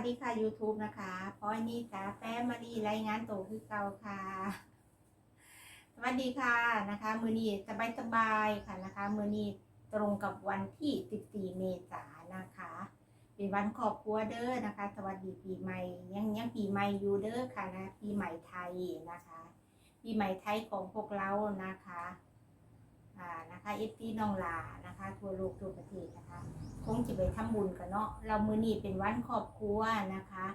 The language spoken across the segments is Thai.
วัสดีค่ะ YouTube นะคะพอยนี่จ้าแฟ้มารีรายงานตัวคือเก่าค่ะ สวัสดีค่ะนะคะ มือนี้สบายสบายๆค่ะนะคะ มือนี้ตรงกับวันที่ 14 เมษายนนะคะ เป็นวันครอบครัวเด้อนะคะ สวัสดีปีใหม่ยังยังปีใหม่อยู่เด้อค่ะนะปีใหม่ไทยนะคะ ปีใหม่ไทยของพวกเรานะคะ อ่านะคะเอฟซีน้องลานะคะ ทั่วโลกทั่วประเทศนะคะ คงจะไปทำบุญกันเนาะเรามือนี้เป็นวันครอบครัวนะคะ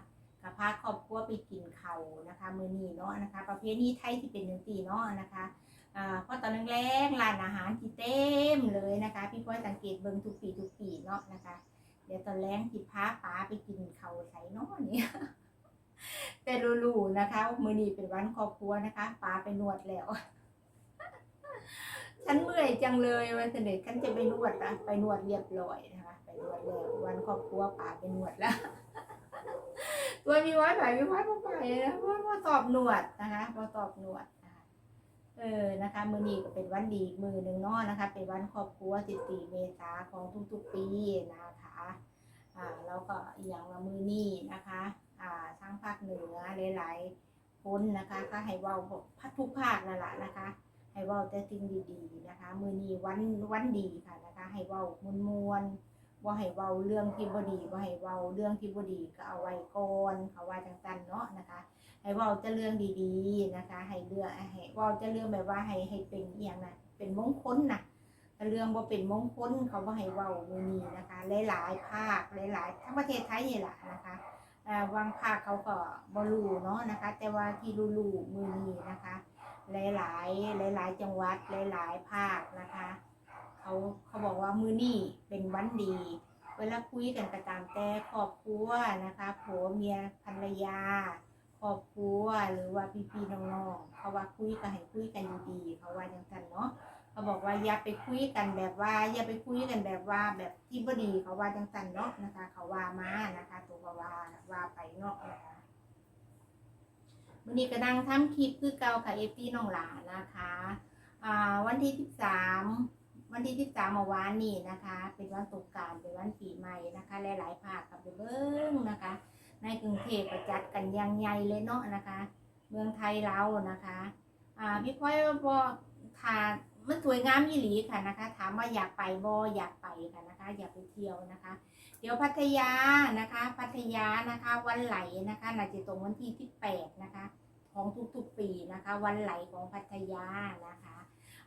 กับพาครอบครัวไปกินเขานะคะ มือนี้เนาะนะคะ ประเพณีไทยที่เป็นหนึ่งตีเนาะนะคะอ่าเพราะตอนแรกๆร้านอาหารที่เต็มเลยนะคะ พี่พ้อยสังเกตเบิ่งทุกปีทุกปีเนาะนะคะ เดี๋ยวตอนแรกที่พาป๋าไปกินเขาใส่เนาะเนี่ยแต่รู้ๆนะคะ มือนี้เป็นวันครอบครัวนะคะป๋าไปนวดแล้ว ฉันเมื่อยจังเลยวันเสด็จฉันจะไปนวดนะไปนวดเรียบร้อยนะคะไปนวดแล้ววันครอบครัวป่าไปนวดแล้วตัวมีไว้ไปมีไว้พอไปนะเพราะว่าตอบนวดนะคะพอตอบนวดนะะเออนะคะ มือนี้ก็เป็นวันดีมือหนึ่งเนาะนะคะ เป็นวันครอบครัว 14 เมษาของทุกๆปีนะคะอ่าแล้วก็อีย่างละมือนี้นะคะอ่าทางภาคเหนือหลายๆคนนะคะก็ให้ว้าพทุกภาคนั่นแหละนะคะ ให้เว้าแต่สิ่งดีๆนะคะ มือนี้วันวันดีค่ะนะคะ ให้เว้ามวลมวลๆว่าให้เว้าเรื่องที่บ่ดีว่าให้เว้าเรื่องที่บ่ดีก็เอาไว้ก่อนเขาว่าจังซั่นเนาะนะคะ ให้เว้าแต่เรื่องดีๆนะคะ ให้เรื่องให้เว้าแต่เรื่องแบบว่าให้ให้เป็นอีหยังน่ะเป็นมงคลน่ะเรื่องบ่าเป็นมงคลเขาบ่ให้เว้ามือนี้นะคะ หลายๆภาคหลายๆทั้งประเทศไทยนี่แหละนะคะอ่าบางภาคเขาก็บรูเนาะนะคะ แต่ว่าที่รู้ๆมือนี้นะคะ หลายๆหลายๆจังหวัดหลายๆภาคนะคะ เขาเขาบอกว่ามือนี่เป็นวันดี เวลาคุยกันก็ตามแต่ครอบครัวนะคะผัวเมียภรรยาครอบครัวหรือว่าพี่ๆน้องๆเขาว่าคุยกันให้คุยกันดีๆเขาว่าจังซั่นเนาะเขาบอกว่าอย่าไปคุยกันแบบว่า อย่าไปคุยกันแบบว่าแบบที่บ่ดีเขาว่าจังซั่นเนาะนะคะ เขาว่ามานะคะ ตัวว่าว่าไปเนาะนะคะ วันนี้ก็นั่งทำคลิปคือเก่าค่ะเอฟซีน้องหลานะคะอ่าวันที่สิบสามวันที่สิบสามเมื่อวานนี้นะคะ เป็นวันสงการเป็นวันปีใหม่นะคะหลายๆภาคกับเบิ้งนะคะ ในกรุงเทพประจัดกันยังใหญ่เลยเนาะนะคะ เมืองไทยเรานะคะอ่าพี่พ้อยบอกทามันสวยงามยี่หลีค่ะนะคะ ถามว่าอยากไปบ่อยากไปค่ะนะคะ อยากไปเที่ยวนะคะ เดี๋ยวพัทยานะคะ พัทยานะคะ วันไหลนะคะน่าจะตรงวันที่ที่แปดนะคะ ของทุกๆปีนะคะ วันไหลของพัทยานะคะ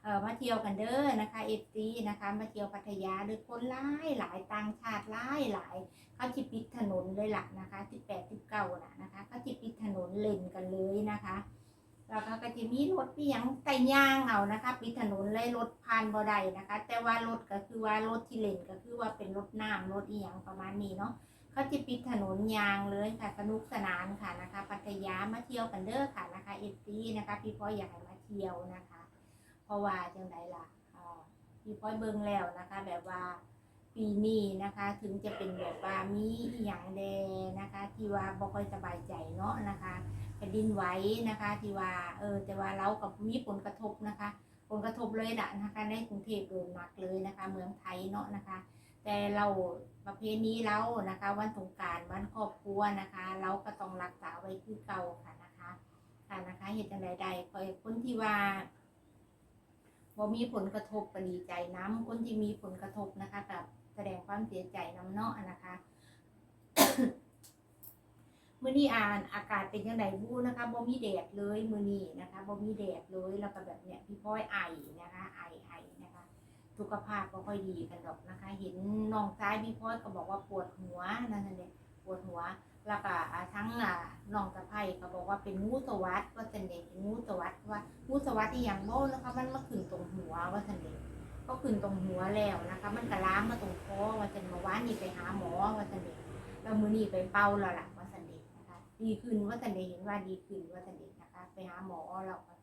เออมาเที่ยวกันเด้อนะคะเอฟซีนะคะ มาเที่ยวพัทยาโดยคนหลายหลายต่างชาติหลายหลายเขาจิปิดถนนเลยล่ะนะคะสิบแปดสิบเก้าน่ะนะคะเขาจิปิดถนนเล่นกันเลยนะคะ แล้วเขาก็จะมีรถที่ยังไต่ย่างเอานะคะปิดถนนเลยรถผ่านบ่ได้นะคะ แต่ว่ารถก็คือว่ารถที่เล่นก็คือว่าเป็นรถน้ำรถอีหยังประมาณนี้เนาะเขาจะปิดถนนยางเลยค่ะสนุกสนานค่ะนะคะพัทยามาเที่ยวกันเด้อค่ะนะคะเอฟซีนะคะ พี่พ้อยอยากให้มาเที่ยวนะคะ เพราะว่าจังไดล่ะพี่พ้อยเบิ่งแล้วนะคะ แบบว่า ปีนี้นะคะ ถึงจะเป็นแบบว่ามีอหย่างแดนะคะ ที่ว่าบ่ค่อยสบายใจเนาะนะคะแผ่นดินไหวนะคะ ที่ว่าเออแต่ว่าเรากับมีผลกระทบนะคะ ผลกระทบเลยละนะคะในกรุงเทพโดนหนักเลยนะคะ เมืองไทยเนาะนะคะ แต่เราประเพณีเรานะคะ วันสงการวันครอบครัวนะคะ เราก็ต้องรักษาไว้คือเก่าค่ะนะคะค่ะนะคะเหตุใดใดคอยคนที่ว่าบ่มีผลกระทบก็ดีใจน้ำคนที่มีผลกระทบนะคะกับ แสดงความเสียใจน้ำเนาะนะคะมื้อนี้อ่านอากาศเป็นยังไงบู้นะคะบ่มีแดดเลยมื้อนี้นะคะบ่มีแดดเลยแล้วก็แบบเนี้ยพี่พ้อยไอนะคะ ไอไอนะคะ สุขภาพก็ค่อยดีกันดอกนะคะ เห็นน้องซ้ายพี่พ้อยก็บอกว่าปวดหัวนั่นน่ะเนี่ยปวดหัวแล้วก็ทั้งอ่าน้องสะใภ้ก็บอกว่าเป็นงูสวัสดว่าสันเด็เป็นงูสวัสดว่างูสวัสดที่อย่างโบ้นะคะมันมาขึ้นตรงหัวว่าสันเด็ ก็ขึ้นตรงหัวแล้วนะคะ มันก็ล้ามมาตรงคอว่าสันเมื่านนี่ไปหาหมอว่าสันเด็กแล้วมือนี้ไปเป่าแล้วล่ะว่าสันเด็กนะคะ ดีขึ้นว่าสันเด็กเห็นว่าดีขึ้นว่าสันเด็กนะคะ ไปหาหมอแล้วก็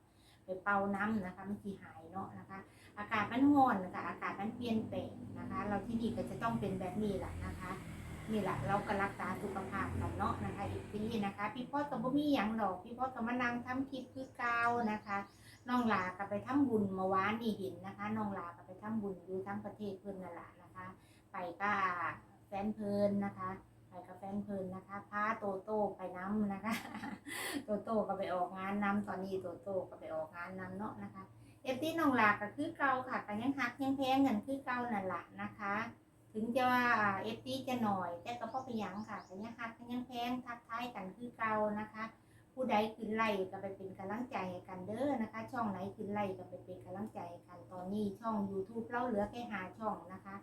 ไปเป่าน้ำนะคะ มันสีหายเนาะนะคะ อากาศมันร้อนนะคะ อากาศมันเปลี่ยนแปลงนะคะ เราที่นี่ก็จะต้องเป็นแบบนี้แหละนะคะนี่แหละเราก็รักษาสุขภาพกันเนาะนะคะอีกทีนะคะ พี่พ่อกับบ่มีหยังดอกพี่พ่อกับมานั่งทำคลิปคือเก่านะคะ น้องลากับไปทำบุญเมื่อวานนี่เห็นนะคะน้องลากับไปทำบุญอยู่ทั้งประเทศเพื่อนนั่นแหละนะคะ ไปก็แฟนเพลินนะคะไปกับแฟนเพลินนะคะพาโตโต้ไปน้ำนะคะ โตโต้ก็ไปออกงานน้ำตอนนี้โตโต้ก็ไปออกงานน้ำเนาะนะคะเอฟซีน้องหลากก็คือเก่าค่ะก็ยังฮักยังแพงกันคือเก่านั่นแหละนะคะ ถึงจะว่าเอฟซีจะหน่อย แต่ก็พ่อไปยังค่ะก็ยังฮักยังแพงทักทายกันคือเก่านะคะ ผู้ใดขึ้นไล่ก็ไปเป็นกำลังใจให้กันเด้อนะคะ ช่องไหนขึ้นไล่ก็ไปเป็นกำลังใจให้กันตอนนี้ช่อง YouTube เราเหลือแค่หาช่องนะคะ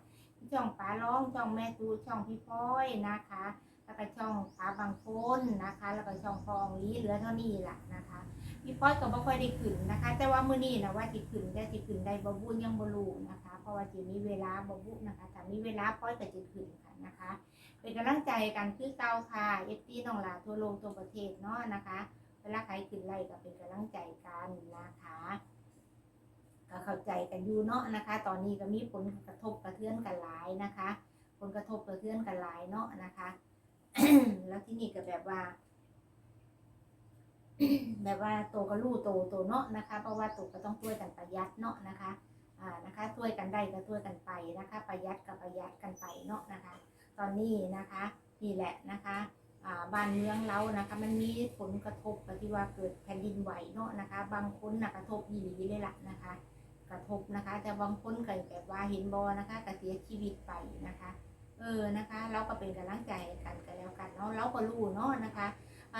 ช่องป้าร้องช่องแม่ตูช่องพี่พ้อยนะคะ แล้วก็ช่องป้าบางคนนะคะ แล้วก็ช่องฟองลีเหลือเท่านี้แหละนะคะพี่ป้อยก็บ่ค่อยได้ขึ้นนะคะ แต่ว่ามื้อนี้นะว่าสิขึ้นแต่สิขึ้นได้บ่บุญยังบ่รู้นะคะ เพราะว่าสิมีเวลาบ่บุนะคะถ้ามีเวลาป้อยก็สิขึ้นค่ะ นะคะ เป็นกำลังใจกันคือเก่าค่ะ FT น้องลาทั่วโลกทั่วประเทศเนาะนะคะ เวลาใครขึ้นไล่ก็เป็นกำลังใจกันนะคะก็เข้าใจกันอยู่เนาะนะคะ ตอนนี้ก็มีผลกระทบกระเทือนกันหลายนะคะ ผลกระทบกระเทือนกันหลายเนาะนะคะ แล้วที่นี่ก็แบบว่า แบบว่าโตก็รู้โตโตเนาะนะคะ เพราะว่าโตก็ต้องช่วยกันประหยัดเนาะนะคะ นะคะช่วยกันได้ก็ช่วยกันไปนะคะ ประหยัดก็ประหยัดกันไปเนาะนะคะ ตอนนี้นะคะนี่แหละนะคะอ่าบ้านเมืองเรานะคะมันมีผลกระทบกับที่ว่าเกิดแผ่นดินไหวเนาะนะคะ บางคนนะกระทบยีหลีเลยล่ะนะคะ กระทบนะคะ แต่บางคนเก็แบบว่าเห็นบอนะคะก็เสียชีวิตไปนะคะ เออนะคะ เราก็เป็นกำลังใจกันกันแล้วกันเนาะเราก็รู้เนาะนะคะ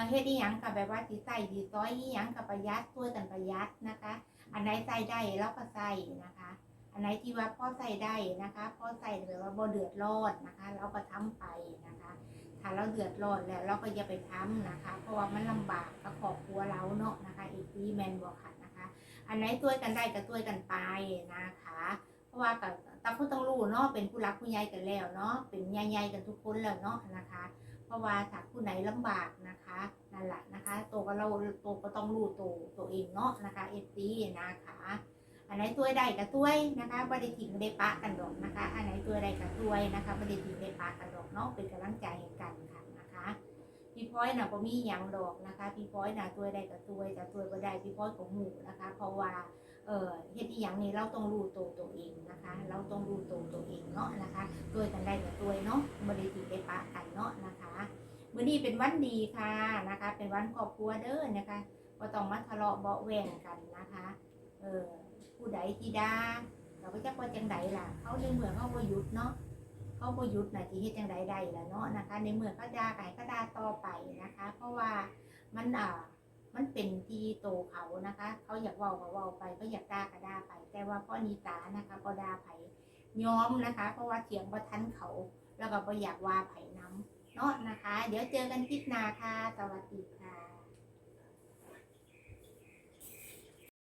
เฮ็ดอีหยังกับแบบว่าสิใส่สิซอยอีหยังกับประหยัดช่วยกันประหยัดนะคะ อันไหนใส่ได้เราก็ใส่นะคะ อันไหนที่ว่าพ่อใส่ได้นะคะพ่อใส่แบบว่าบ่เดือดร้อนนะคะ เราก็ทำไปนะคะ ถ้าเราเดือดร้อนแล้วเราก็อย่าไปทำนะคะ เพราะว่ามันลำบากกับครอบครัวเราเนาะนะคะอีกทีแมนบอกค่ะนะคะ อันไหนช่วยกันได้ก็ช่วยกันไปนะคะ เพราะว่ากับตาผู้ต้องรู้เนาะเป็นผู้รักผู้ใหญ่กันแล้วเนาะเป็นใหญ่ๆกันทุกคนแล้วเนาะนะคะ ราะว่าถ้าผู้ไหนลำบากนะคะนั่นแหละนะคะโตวก็เราโตวก็ต้องรู้ตัวตัวเองเนาะนะคะเอฟซีนะคะอันไหนตัวใดกับตัวนะคะบริถิงได้ปะกันดอกนะคะ อันไหนตัวใดกับตัวนะคะบริถิงได้ปะกันดอกเนาะเป็นกำลังใจให้กันค่ะ พี่พ้อยน่ะก็มีหยังดอกนะคะ พี่พ้อยน่ะตัวใดกับตัวแต่ตัวบ่ได้พี่พ้อยของหมูนะคะ เพราะว่าเออเฮ็ดอีหยังนี่เราต้องรู้ตัวตัวเองนะคะ เราต้องรู้ตัวตัวเองเนาะนะคะตัวกันได้กับตัวเนาะบริถิงได้ปะกันเนาะนะคะมื้อนี้เป็นวันดีค่ะนะคะ เป็นวันครอบครัวเด้อนะคะก็ต้องมาทะเลาะเบาะแวงกันนะคะเออผู้ใดที่ด่าเราก็จะว่าจังใดล่ะ เขาในเมื่อเขาบ่หยุดเนาะ เขาบ่หยุดนะที่เฮ็ดจังใดได้ล่ะเนาะนะคะในเมื่อเขาด่าไก่ก็ด่าต่อไปนะคะ เพราะว่ามันอ่ามันเป็นที่โตเขานะคะ เขาอยากเว้าก็เว้าไปเขาอยากด่าก็ด่าไป แต่ว่าพ่อนิตานะคะก็ด่าไผยอมนะคะ เพราะว่าเถียงบ่ทันเขา แล้วก็บ่อยากว่าไผนํเนาะนะคะ เดี๋ยวเจอกันคลิปหน้าค่ะสวัสดีค่ะ